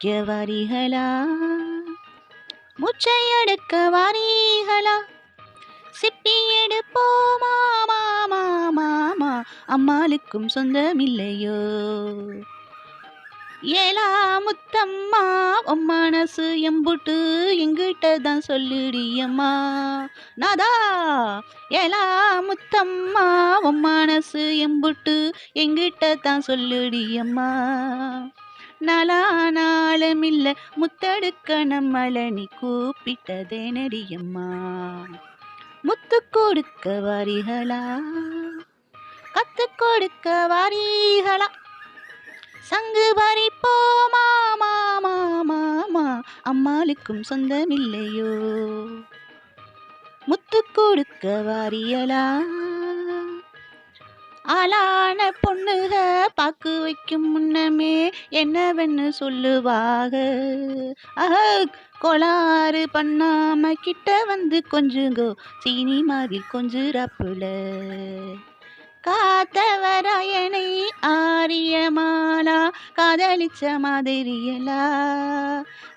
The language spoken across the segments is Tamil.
குளிக்க வாரீகளா முச்சை எடுக்க வாரீகளா சிப்பி எடுப்போமா மாமா மாமா அம்மாளுக்கும் சொந்தமில்லையோ? ஏலா முத்தம்மா உன் மனசு எம்புட்டு எங்கிட்ட தான் சொல்லுடியம்மா. நாதா ஏலா முத்தம்மா உன் மனசு எம்புட்டு எங்கிட்ட தான் சொல்லுடியம்மா. நலா நாளமில்ல முத்தடுக்கணம் மலனி கூப்பிட்டதே நடியம்மா முத்து கொடுக்க வாரிகளா? கத்து கொடுக்க வாரிகளா? சங்கு பறிப்போமா மாமா மாமா அம்மாளுக்கும் சொந்தமில்லையோ? முத்து கொடுக்க வாரியலா? ஆளான பொண்ணுக பாக்கு வைக்கும் முன்னமே என்னவென்னு சொல்லுவாக? அஹ கோளாறு பண்ணாம கிட்ட வந்து கொஞ்சுங்கோ சீனி மாதிரி கொஞ்சுறாப்புல காத்தவராயனை என்னை காதலிச்ச மாதிரியலா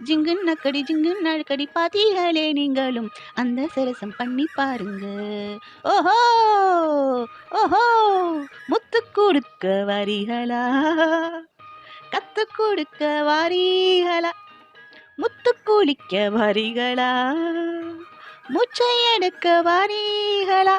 ஜிங்குன்னு அக்கடி ஜிங்குன்னு அழுக்கடி பாத்தீங்களே நீங்களும் அந்த சரசம் பண்ணி பாருங்க. ஓஹோ! ஓஹோ! முத்து கொடுக்க வரிகளா? கத்து கொடுக்க வாரிகளா? முத்து குளிக்க வரிகளா? மூச்சை எடுக்க வாரிகளா?